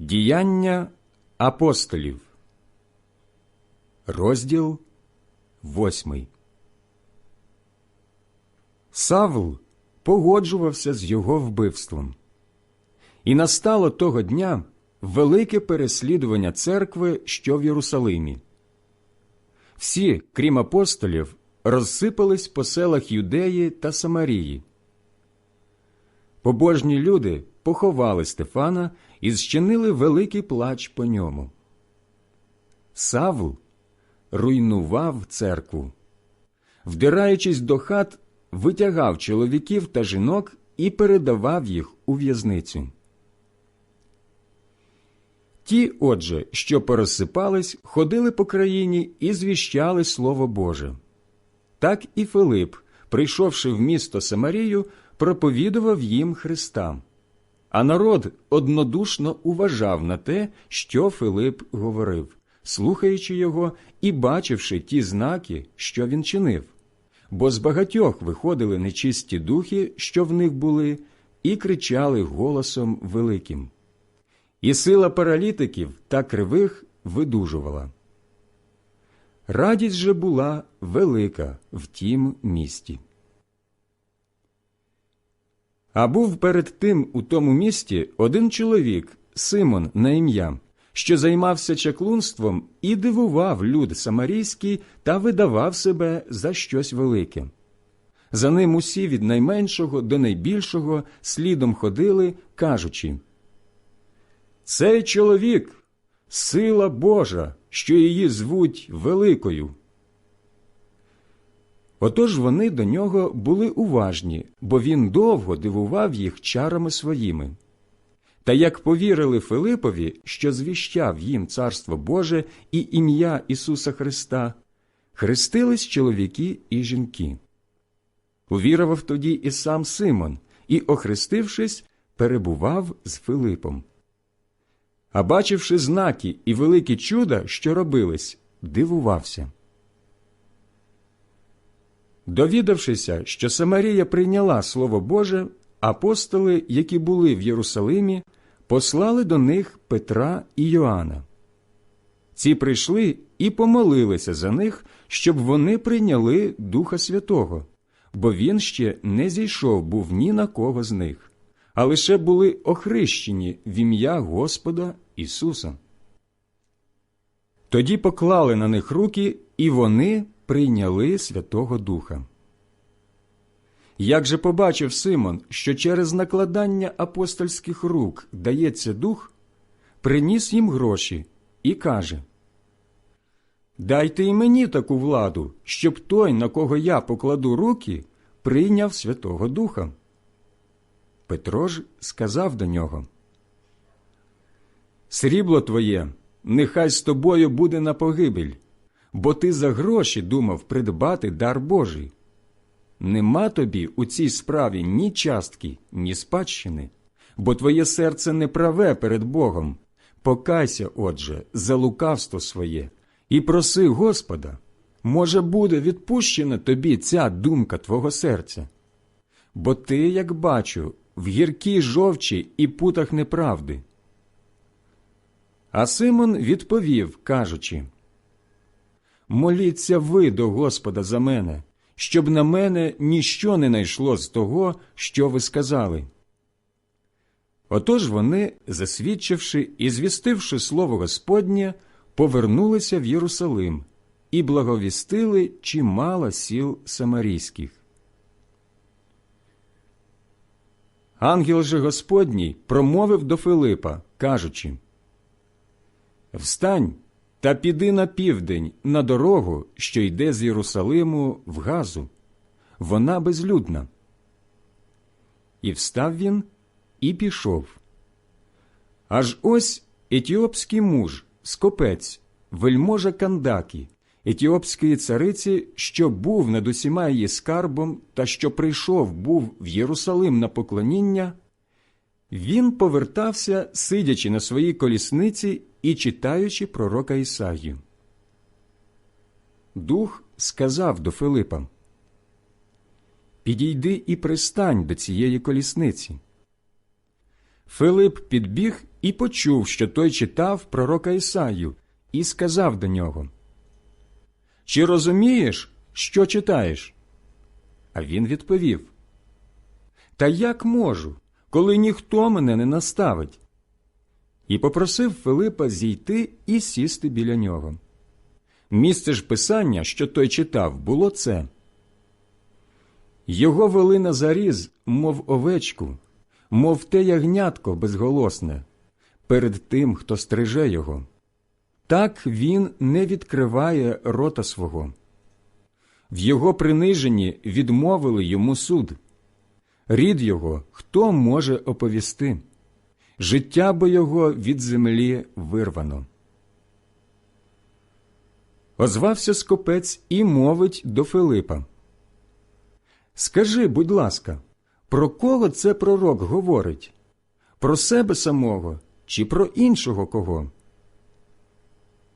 Діяння апостолів, розділ восьмий. Савл погоджувався з його вбивством. І настало того дня велике переслідування церкви, що в Єрусалимі. Всі, крім апостолів, розсипались по селах Юдеї та Самарії. Побожні люди поховали Стефана і зчинили великий плач по ньому. Савл руйнував церкву. Вдираючись до хат, витягав чоловіків та жінок і передавав їх у в'язницю. Ті, отже, що порозсипались, ходили по країні і звіщали Слово Боже. Так і Филип, прийшовши в місто Самарію, проповідував їм Христа. А народ однодушно уважав на те, що Филип говорив, слухаючи його і бачивши ті знаки, що він чинив. Бо з багатьох виходили нечисті духи, що в них були, і кричали голосом великим. І сила паралітиків та кривих видужувала. Радість же була велика в тім місті. А був перед тим у тому місті один чоловік, Симон на ім'я, що займався чаклунством і дивував люд самарійський та видавав себе за щось велике. За ним усі від найменшого до найбільшого слідом ходили, кажучи Цей чоловік сила Божа, що її звуть Великою. Отож вони до нього були уважні, бо він довго дивував їх чарами своїми. Та як повірили Филипові, що звіщав їм Царство Боже і ім'я Ісуса Христа, хрестились чоловіки і жінки. Увірував тоді і сам Симон, і, охрестившись, перебував з Филипом. А бачивши знаки і великі чуда, що робились, дивувався. Довідавшися, що Самарія прийняла Слово Боже, апостоли, які були в Єрусалимі, послали до них Петра і Йоанна. Ці прийшли і помолилися за них, щоб вони прийняли Духа Святого, бо він ще не зійшов був ні на кого з них, а лише були охрещені в ім'я Господа Ісуса. Тоді поклали на них руки, і вони прийняли Святого Духа. Як же побачив Симон, що через накладання апостольських рук дається дух, приніс їм гроші і каже Дайте і мені таку владу, щоб той, на кого я покладу руки, прийняв Святого Духа. Петро ж сказав до нього Срібло твоє, нехай з тобою буде на погибель, бо ти за гроші думав придбати дар Божий. Нема тобі у цій справі ні частки, ні спадщини, бо твоє серце не праве перед Богом. Покайся, отже, за лукавство своє, і проси Господа, може, буде відпущена тобі ця думка твого серця. Бо ти, як бачу, в гіркій жовчі і путах неправди. А Симон відповів, кажучи Моліться ви до Господа за мене, щоб на мене ніщо не найшло з того, що ви сказали. Отож вони, засвідчивши і звістивши слово Господнє, повернулися в Єрусалим і благовістили чимало сіл самарійських. Ангел же Господній промовив до Филипа, кажучи Встань та піди на південь на дорогу, що йде з Єрусалиму в Газу. Вона безлюдна. І встав він і пішов. Аж ось етіопський муж, скопець, вельможа Кандакі, етіопської цариці, що був над усіма її скарбом та що прийшов був в Єрусалим на поклоніння, він повертався, сидячи на своїй колісниці і читаючи пророка Ісаю. Дух сказав до Филипа Підійди і пристань до цієї колісниці. Филип підбіг і почув, що той читав пророка Ісаю, і сказав до нього Чи розумієш, що читаєш? А він відповів Та як можу, коли ніхто мене не наставить? І попросив Филипа зійти і сісти біля нього. Місце ж писання, що той читав, було це. Його вели на заріз, мов овечку, мов те ягнятко безголосне, перед тим, хто стриже його. Так він не відкриває рота свого. В його приниженні відмовили йому суд. Рід його хто може оповісти? Життя бо його від землі вирвано. Озвався скопець і мовить до Филипа. Скажи, будь ласка, про кого це пророк говорить? Про себе самого чи про іншого кого?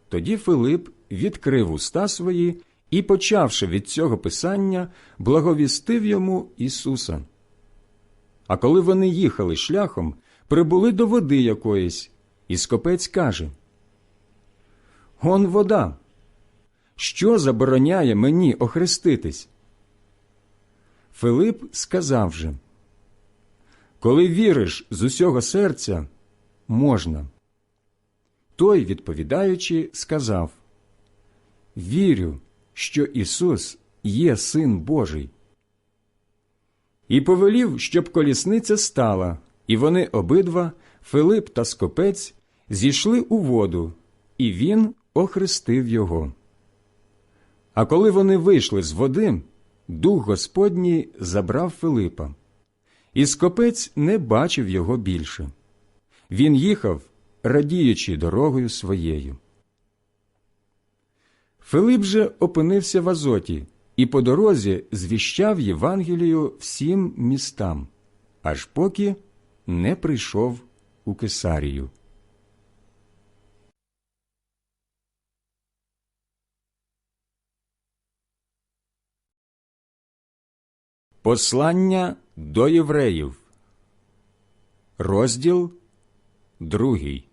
Тоді Филип відкрив уста свої і, почавши від цього писання, благовістив йому Ісуса. А коли вони їхали шляхом, прибули до води якоїсь, і скопець каже Он вода. Що забороняє мені охреститись? Филип сказав же Коли віриш з усього серця, можна. Той, відповідаючи, сказав Вірю, що Ісус є Син Божий. І повелів, щоб колісниця стала, і вони обидва, Филип та скопець, зійшли у воду, і він охрестив його. А коли вони вийшли з води, дух Господній забрав Филипа, і скопець не бачив його більше. Він їхав, радіючи дорогою своєю. Филип же опинився в Азоті і по дорозі звіщав Євангелію всім містам, аж поки не прийшов у Кесарію. Послання до євреїв, розділ другий.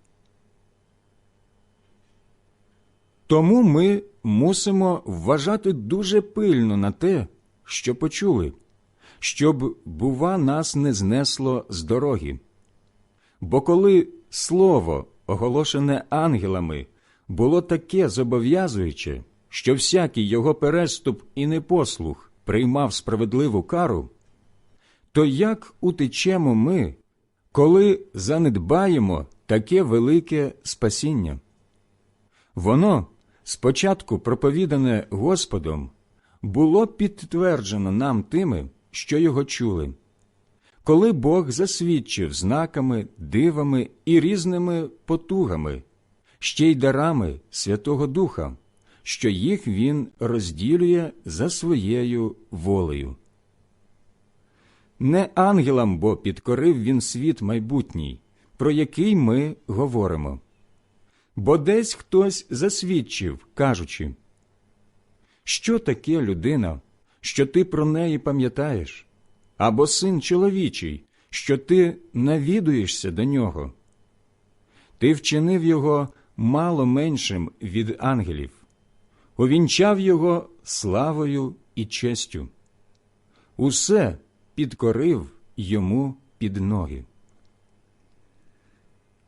Тому ми мусимо вважати дуже пильно на те, що почули, щоб, бува, нас не знесло з дороги. Бо коли слово, оголошене ангелами, було таке зобов'язуюче, що всякий його переступ і непослух приймав справедливу кару, то як утечемо ми, коли занедбаємо таке велике спасіння? Воно, спочатку проповідане Господом, було підтверджено нам тими, що його чули, коли Бог засвідчив знаками, дивами і різними потугами, ще й дарами Святого Духа, що їх він розділює за своєю волею. Не ангелам бо підкорив він світ майбутній, про який ми говоримо. Бо десь хтось засвідчив, кажучи, що таке людина, що ти про неї пам'ятаєш, або син чоловічий, що ти навідуєшся до нього. Ти вчинив його мало меншим від ангелів, увінчав його славою і честю. Усе підкорив йому під ноги.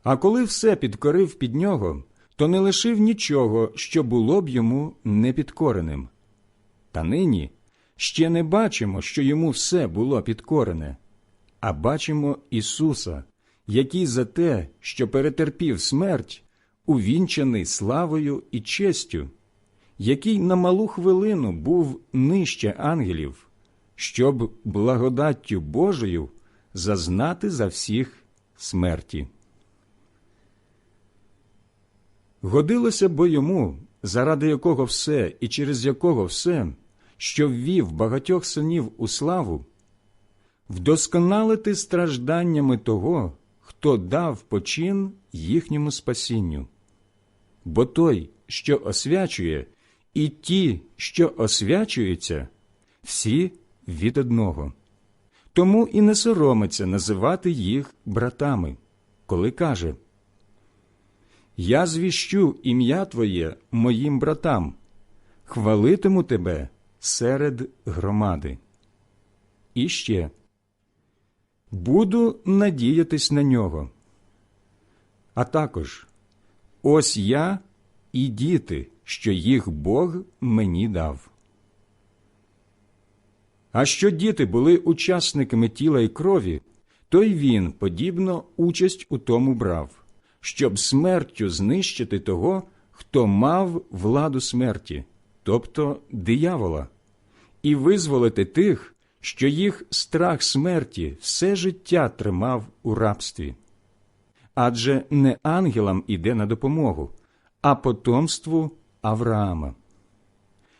А коли все підкорив під нього, то не лишив нічого, що було б йому непідкореним. Та нині ще не бачимо, що йому все було підкорене, а бачимо Ісуса, який за те, що перетерпів смерть, увінчаний славою і честю, який на малу хвилину був нижче ангелів, щоб благодаттю Божою зазнати за всіх смерті. Годилося бо йому, заради якого все і через якого все, що ввів багатьох синів у славу, вдосконалити стражданнями того, хто дав почин їхньому спасінню. Бо той, що освячує, і ті, що освячуються, всі від одного. Тому і не соромиться називати їх братами, коли каже я звіщу ім'я Твоє моїм братам, хвалитиму тебе серед громади. І ще буду надіятись на нього. А також ось я і діти, що їх Бог мені дав. А що діти були учасниками тіла і крові, то й він, подібно, участь у тому брав, щоб смертю знищити того, хто мав владу смерті, тобто диявола, і визволити тих, що їх страх смерті все життя тримав у рабстві. Адже не ангелам іде на допомогу, а потомству Авраама.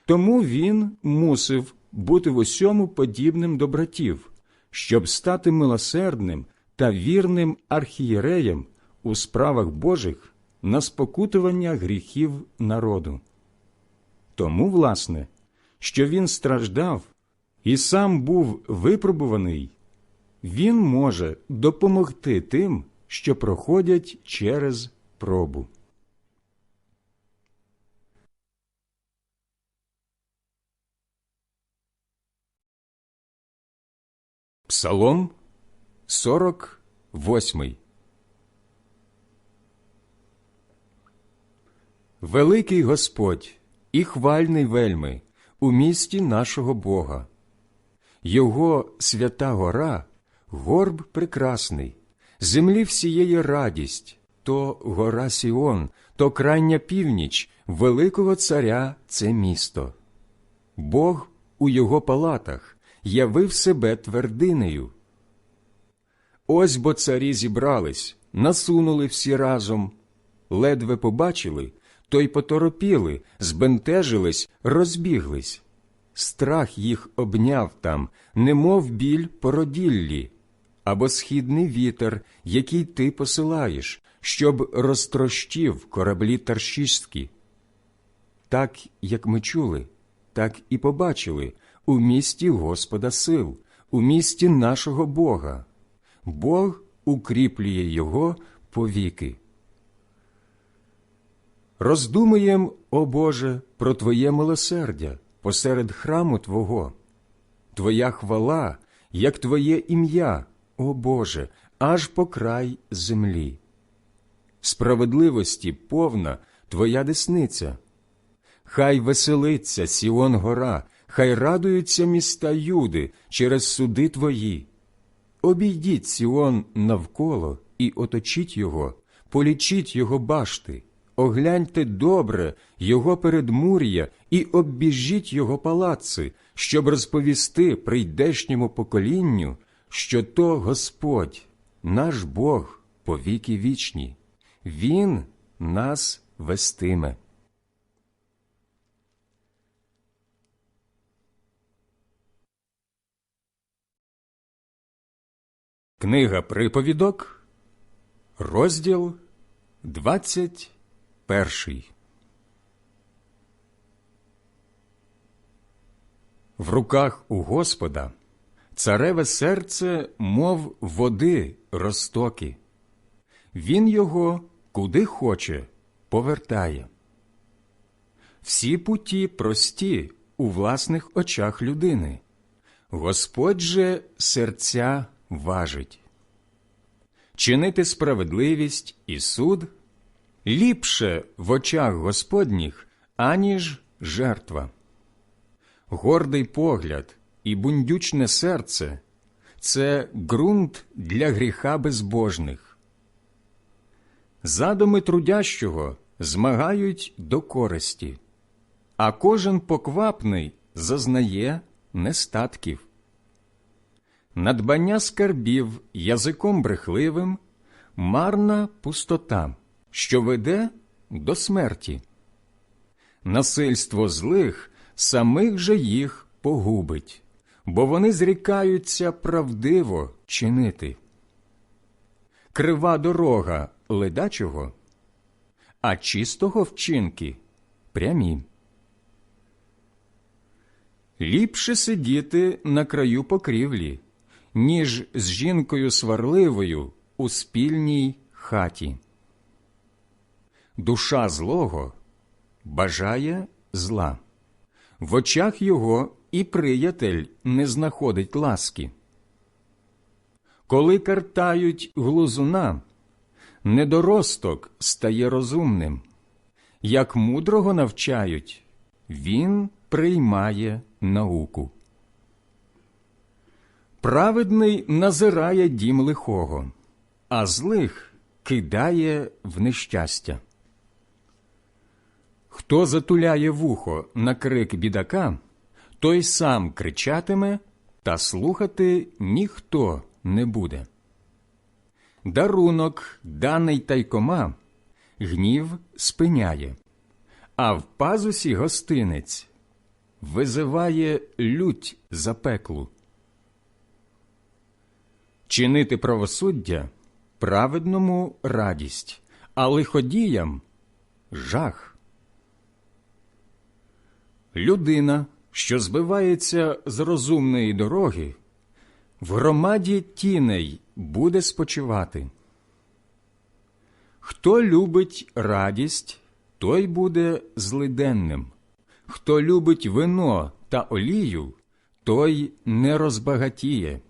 Тому він мусив бути в усьому подібним до братів, щоб стати милосердним та вірним архієреєм у справах Божих на спокутування гріхів народу. Тому, власне, що він страждав і сам був випробуваний, він може допомогти тим, що проходять через пробу. Псалом 48 Великий Господь і хвальний вельми у місті нашого Бога. Його свята гора, горб прекрасний, землі всієї радість, то гора Сіон, то крайня північ, великого царя це місто. Бог у його палатах явив себе твердинею. Ось бо царі зібрались, насунули всі разом, ледве побачили, то й поторопіли, збентежились, розбіглись. Страх їх обняв там, немов біль породіллі, або східний вітер, який ти посилаєш, щоб розтрощив кораблі таршістські. Так, як ми чули, так і побачили у місті Господа сил, у місті нашого Бога. Бог укріплює його повіки. Роздумуєм, о Боже, про Твоє милосердя посеред храму Твого, Твоя хвала, як Твоє ім'я, о Боже, аж по край землі. Справедливості повна Твоя десниця. Хай веселиться Сіон гора, хай радуються міста Юди через суди Твої. Обійдіть Сіон навколо і оточіть його, полічіть його башти, огляньте добре його передмур'я і оббіжіть його палаци, щоб розповісти прийдешньому поколінню, що то Господь, наш Бог, повіки вічні, Він нас вестиме. Книга Приповідок, розділ двадцять перший. В руках у Господа цареве серце, мов води розтоки. Він його куди хоче повертає. Всі путі прості у власних очах людини. Господь же серця важить. Чинити справедливість і суд ліпше в очах Господніх, аніж жертва. Гордий погляд і бундючне серце це ґрунт для гріха безбожних. Задуми трудящого змагають до користі, а кожен поквапний зазнає нестатків надбання скарбів язиком брехливим, марна пустота, що веде до смерті. Насильство злих самих же їх погубить, бо вони зрікаються правдиво чинити. Крива дорога ледачого, а чистого вчинки прямі. Ліпше сидіти на краю покрівлі, ніж з жінкою сварливою у спільній хаті. Душа злого бажає зла, в очах його і приятель не знаходить ласки. Коли картають глузуна, недоросток стає розумним, як мудрого навчають, він приймає науку. Праведний назирає дім лихого, а злих кидає в нещастя. Хто затуляє вухо на крик бідака, той сам кричатиме, та слухати ніхто не буде. Дарунок, даний тайкома, гнів спиняє, а в пазусі гостинець визиває лють запеклу. Чинити правосуддя праведному радість, а лиходіям жах. Людина, що збивається з розумної дороги, в громаді тіней буде спочивати. Хто любить радість, той буде злиденним. Хто любить вино та олію, той не розбагатіє.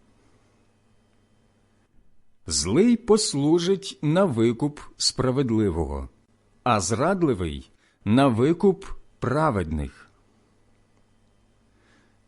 Злий послужить на викуп справедливого, а зрадливий на викуп праведних.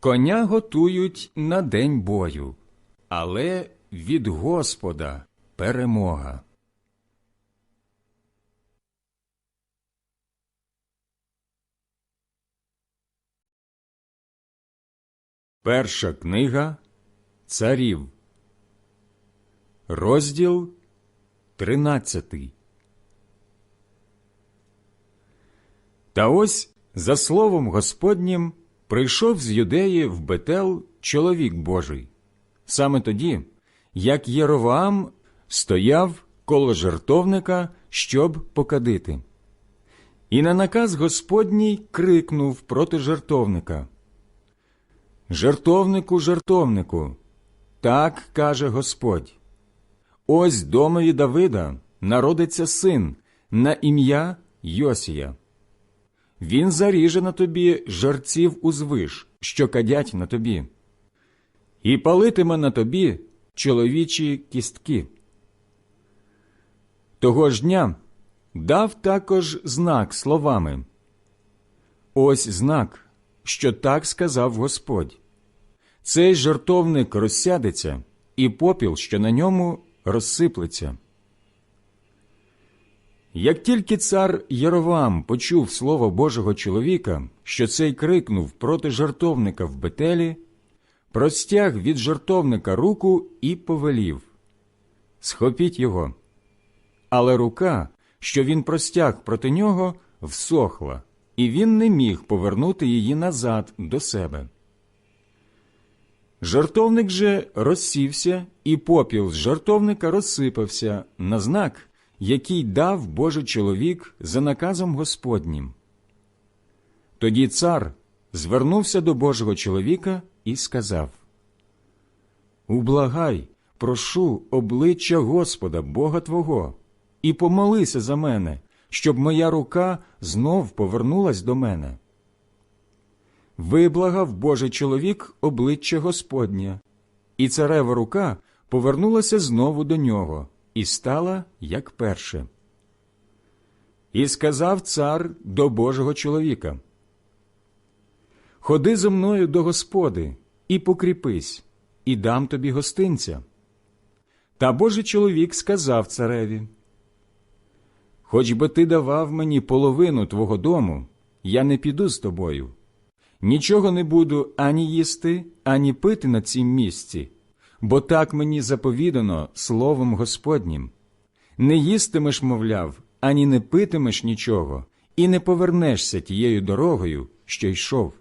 Коня готують на день бою, але від Господа перемога. Перша книга Царів, розділ тринадцятий. Та ось за словом Господнім прийшов з юдеї в Бетел чоловік Божий, саме тоді, як Єровоам стояв коло жертовника, щоб покадити. І на наказ Господній крикнув проти жертовника. Жертовнику, жертовнику, так каже Господь. Ось домові Давида народиться син на ім'я Йосія. Він заріже на тобі жарців узвиш, що кадять на тобі, і палитиме на тобі чоловічі кістки. Того ж дня дав також знак словами Ось знак, що так сказав Господь. Цей жертовник розсядеться, і попіл, що на ньому, розсиплеться. Як тільки цар Єровам почув слово Божого чоловіка, що цей крикнув проти жартовника в Бетелі, простяг від жартовника руку і повелів Схопіть його. Але рука, що він простяг проти нього, всохла, і він не міг повернути її назад до себе. Жартовник же розсівся, і попіл з жартовника розсипався на знак, який дав Божий чоловік за наказом Господнім. Тоді цар звернувся до Божого чоловіка і сказав Ублагай, прошу обличчя Господа, Бога Твого, і помолися за мене, щоб моя рука знов повернулась до мене. Виблагав Божий чоловік обличчя Господнє, і царева рука повернулася знову до нього і стала як перше. І сказав цар до Божого чоловіка Ходи зо мною до Господи і покріпись, і дам тобі гостинця. Та Божий чоловік сказав цареві Хоч би ти давав мені половину твого дому, я не піду з тобою. Нічого не буду ані їсти, ані пити на цім місці, бо так мені заповідано словом Господнім. Не їстимеш, мовляв, ані не питимеш нічого, і не повернешся тією дорогою, що йшов.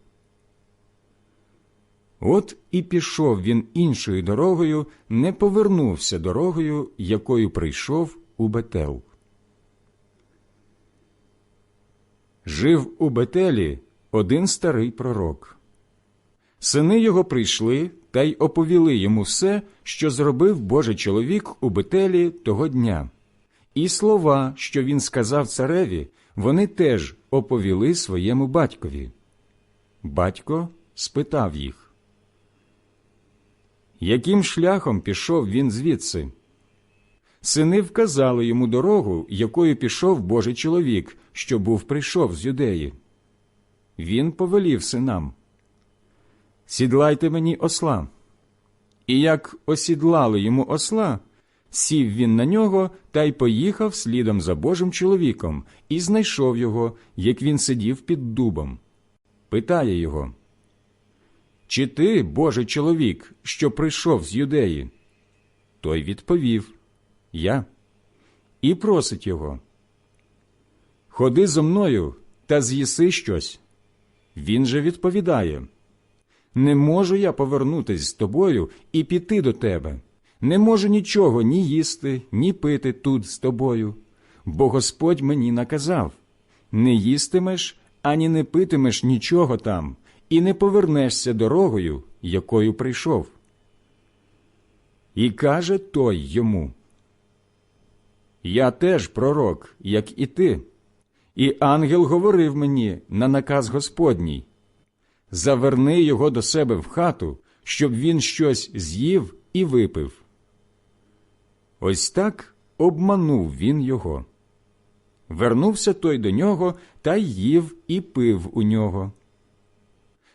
От і пішов він іншою дорогою, не повернувся дорогою, якою прийшов у Бетел. Жив у Бетелі один старий пророк. Сини його прийшли та й оповіли йому все, що зробив Божий чоловік у Бетелі того дня. І слова, що він сказав цареві, вони теж оповіли своєму батькові. Батько спитав їх, яким шляхом пішов він звідси? Сини вказали йому дорогу, якою пішов Божий чоловік, що був прийшов з юдеї. Він повелів синам Сідлайте мені осла. І як осідлали йому осла, сів він на нього та й поїхав слідом за Божим чоловіком і знайшов його, як він сидів під дубом. Питає його Чи ти, Божий чоловік, що прийшов з юдеї? Той відповів Я. І просить його Ходи зо мною та з'їси щось. Він же відповідає Не можу я повернутись з тобою і піти до тебе. Не можу нічого ні їсти, ні пити тут з тобою, бо Господь мені наказав не їстимеш ані не питимеш нічого там, і не повернешся дорогою, якою прийшов. І каже той йому Я теж пророк, як і ти. І ангел говорив мені на наказ Господній заверни його до себе в хату, щоб він щось з'їв і випив. Ось так обманув він його. Вернувся той до нього та їв і пив у нього.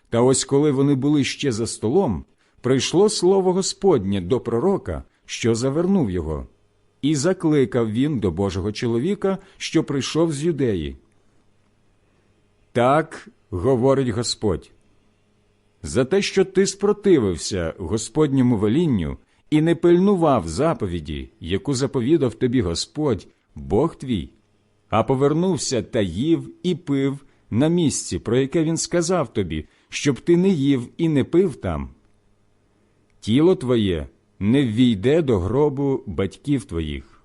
Та ось коли вони були ще за столом, прийшло слово Господнє до пророка, що завернув його. І закликав він до Божого чоловіка, що прийшов з юдеї. Так говорить Господь. За те, що ти спротивився Господньому велінню і не пильнував заповіді, яку заповідав тобі Господь, Бог твій, а повернувся та їв і пив на місці, про яке він сказав тобі, щоб ти не їв і не пив там. Тіло твоє не ввійде до гробу батьків твоїх.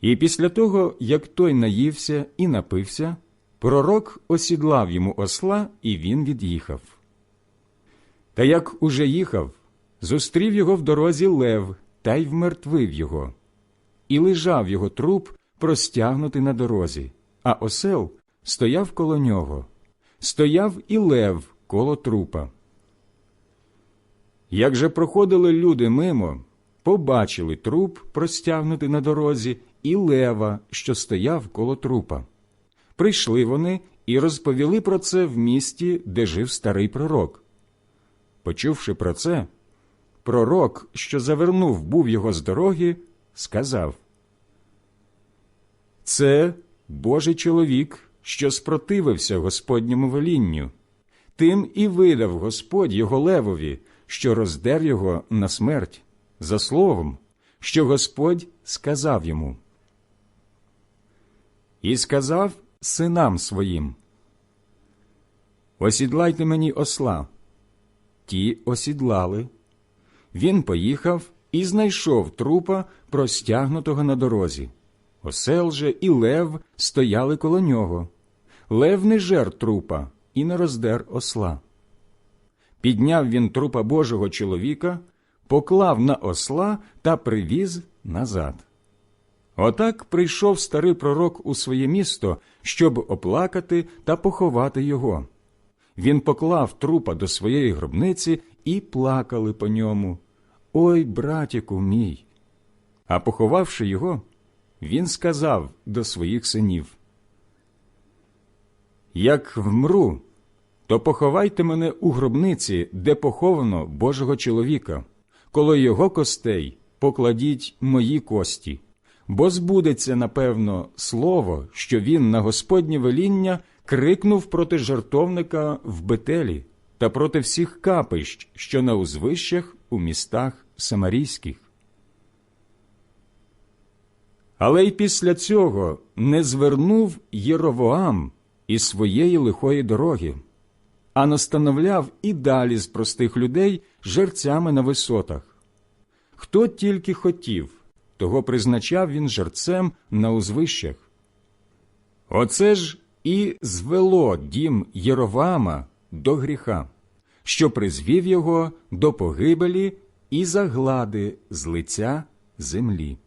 І після того, як той наївся і напився, пророк осідлав йому осла, і він від'їхав. Та як уже їхав, зустрів його в дорозі лев та й вмертвив його, і лежав його труп простягнутий на дорозі, а осел стояв коло нього, стояв і лев коло трупа. Як же проходили люди мимо, побачили труп, простягнутий на дорозі, і лева, що стояв коло трупа. Прийшли вони і розповіли про це в місті, де жив старий пророк. Почувши про це, пророк, що завернув був його з дороги, сказав Це Божий чоловік, що спротивився Господньому велінню. Тим і видав Господь його левові, що роздер його на смерть, за словом, що Господь сказав йому. І сказав синам своїм: Осідлайте мені осла. Ті осідлали. Він поїхав і знайшов трупа, простягнутого на дорозі. Осел же і лев стояли коло нього. Лев не жер трупа і не роздер осла. Підняв він трупа Божого чоловіка, поклав на осла та привіз назад. Отак прийшов старий пророк у своє місто, щоб оплакати та поховати його. Він поклав трупа до своєї гробниці і плакали по ньому. Ой, братіку мій. А поховавши його, він сказав до своїх синів: Як вмру, то поховайте мене у гробниці, де поховано Божого чоловіка, коло його костей покладіть мої кості, бо збудеться, напевно, слово, що він на Господнє веління крикнув проти жартовника в Бетелі та проти всіх капищ, що на узвищах у містах самарійських. Але й після цього не звернув Єровоам із своєї лихої дороги, а настановляв і далі з простих людей жерцями на висотах. Хто тільки хотів, того призначав він жерцем на узвищах. Оце ж і звело дім Єровама до гріха, що призвів його до погибелі і заглади з лиця землі.